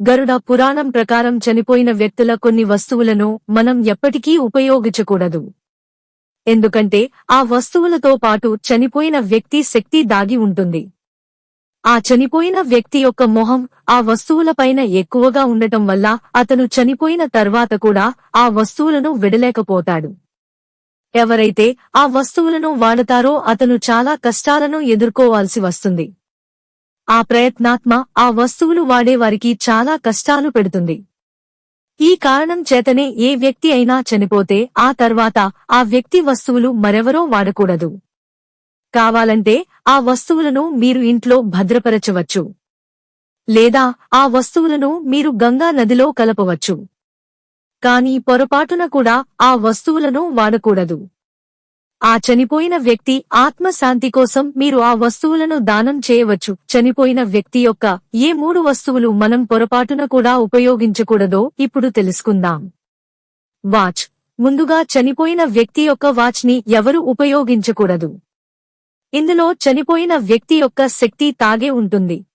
గరుడ పురాణం ప్రకారం చనిపోయిన వ్యక్తుల కొన్ని వస్తువులను మనం ఎప్పటికీ ఉపయోగించకూడదు. ఎందుకంటే ఆ వస్తువులతో పాటు చనిపోయిన వ్యక్తి శక్తి దాగి ఉంటుంది. ఆ చనిపోయిన వ్యక్తి యొక్క మొహం ఆ వస్తువులపైన ఎక్కువగా ఉండటం వల్ల అతను చనిపోయిన తర్వాత కూడా ఆ వస్తువులను విడలేకపోతాడు. ఎవరైతే ఆ వస్తువులను వాడతారో అతను చాలా కష్టాలను ఎదుర్కోవాల్సి వస్తుంది. ఆ ప్రయత్నాత్మ ఆ వస్తువులు వాడేవారికి చాలా కష్టాలు పెడుతుంది. ఈ కారణం చేతనే ఏ వ్యక్తి అయినా చనిపోతే ఆ తర్వాత ఆ వ్యక్తి వస్తువులు మరెవరో వాడకూడదు. కావాలంటే ఆ వస్తువులను మీరు ఇంట్లో భద్రపరచవచ్చు. లేదా ఆ వస్తువులను మీరు గంగా నదిలో కలపవచ్చు. కాని పొరపాటున కూడా ఆ వస్తువులను వాడకూడదు. ఆ చనిపోయిన వ్యక్తి ఆత్మశాంతి కోసం మీరు ఆ వస్తువులను దానం చేయవచ్చు. చనిపోయిన వ్యక్తి యొక్క ఏ మూడు వస్తువులు మనం పొరపాటున కూడా ఉపయోగించకూడదో ఇప్పుడు తెలుసుకుందాం. వాచ్. ముందుగా చనిపోయిన వ్యక్తి యొక్క వాచ్ని ఎవరు ఉపయోగించకూడదు? ఇందులో చనిపోయిన వ్యక్తి యొక్క శక్తి తాగే ఉంటుంది.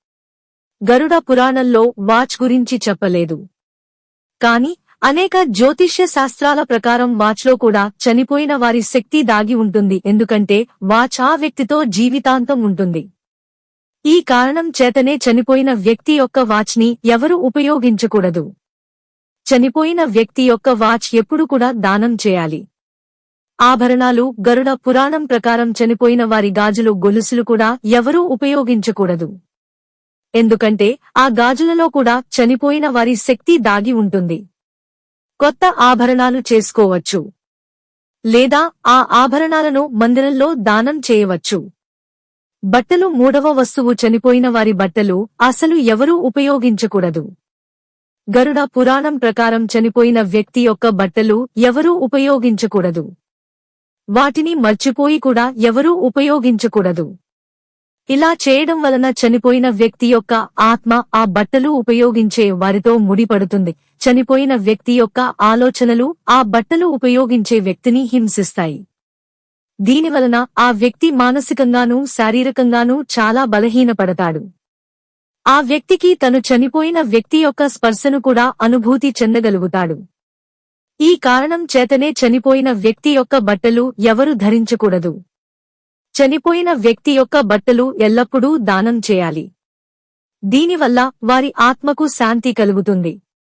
గరుడ పురాణంలో వాచ్ గురించి చెప్పలేదు. కాని అనేక జ్యోతిష్య శాస్త్రాల ప్రకారం వాచ్లో కూడా చనిపోయిన వారి శక్తి దాగి ఉంటుంది. ఎందుకంటే వాచ్ ఆ వ్యక్తితో జీవితాంతం ఉంటుంది. ఈ కారణం చేతనే చనిపోయిన వ్యక్తి యొక్క వాచ్ని ఎవరు ఉపయోగించకూడదు. చనిపోయిన వ్యక్తి యొక్క వాచ్ ఎప్పుడు కూడా దానం చేయాలి. ఆభరణాలు గరుడ పురాణం ప్రకారం చనిపోయిన వారి గాజులు గొలుసులు కూడా ఎవరూ ఉపయోగించకూడదు. ఎందుకంటే ఆ గాజులలో కూడా చనిపోయిన వారి శక్తి దాగి ఉంటుంది. కొత్త ఆభరణాలు చేసుకోవచ్చు. లేదా ఆ ఆభరణాలను మందిరంలో దానం చేయవచ్చు. బట్టలు మూడవ వస్తువు చనిపోయిన వారి బట్టలు అసలు ఎవరూ ఉపయోగించకూడదు. గరుడ పురాణం ప్రకారం చనిపోయిన వ్యక్తి యొక్క బట్టలు ఎవరూ ఉపయోగించకూడదు. వాటిని మర్చిపోయి కూడా ఎవరూ ఉపయోగించకూడదు. ఇలా చేయడం వలన చనిపోయిన వ్యక్తి యొక్క ఆత్మ ఆ బట్టలు ఉపయోగించే వారితో ముడిపడుతుంది. చనిపోయిన వ్యక్తి యొక్క ఆలోచనలు ఆ బట్టలు ఉపయోగించే వ్యక్తిని హింసిస్తాయి. దీనివలన ఆ వ్యక్తి మానసికంగానూ శారీరకంగానూ చాలా బలహీనపడతాడు. ఆ వ్యక్తికి తను చనిపోయిన వ్యక్తి యొక్క స్పర్శను కూడా అనుభూతి చెందగలుగుతాడు. ఈ కారణం చేతనే చనిపోయిన వ్యక్తి యొక్క బట్టలు ఎవరు ధరించకూడదు. చనిపోయిన వ్యక్తి యొక్క బట్టలు ఎల్లప్పుడూ దానం చేయాలి. దీనివల్ల వారి ఆత్మకు శాంతి కలుగుతుంది.